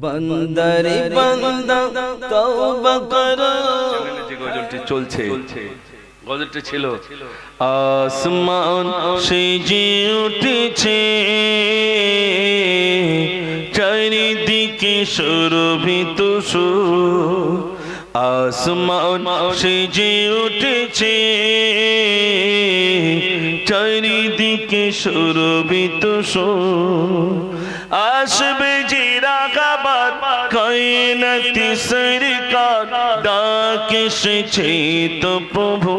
বন্দরে বন্দা তওবা করো। চ্যানেলে যে গজলটি চলছে। গজলটি ছিল আসমান সেজে উঠেছে চারিদিকে সুরভিত সুর। আসমান সেজে উঠেছে চারিদিকে সুরভিত সুর। আসবে কায়নাতি সরকার ডাক এসেছে তো প্রভু।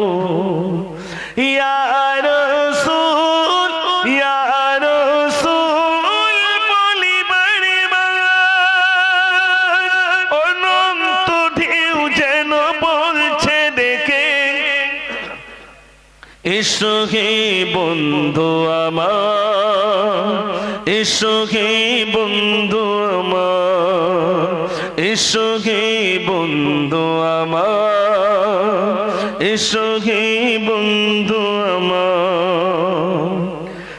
ইয়ার রাসূল, ইয়া রাসূল বলিবার বার অনন্ত ঢেউ যেন বলছে দেখে। এসো হে বন্ধু আমার, এসো হে বন্ধু আমার। এসো বন্ধু আমার, এসো বন্ধু আমার।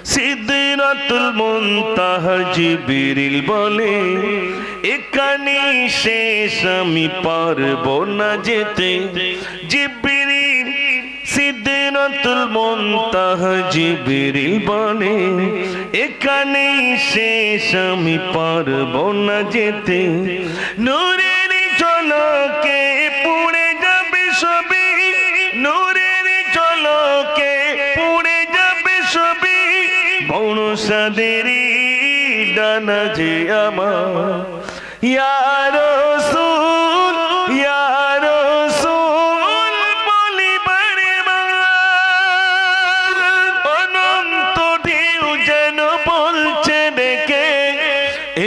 সিদ্ধাতুল মুনতাহা জিবরিল বলে, এখানে শেষ আমি পারব না যেতে। জিবরিল সিদ্ধাতুল মুনতাহা জিবরিল বলে এখানে শেষ আমি পারব না যেতে। নূরের চলকে পুড়ে যাবে সবই নূরের চলকে পুড়ে যাবে সবই বড় সাদেরি ডানা যে আমার। ইয়ার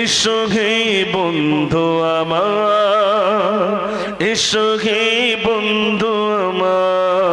এসো হে বন্ধু আমার এসো হে বন্ধু আমার।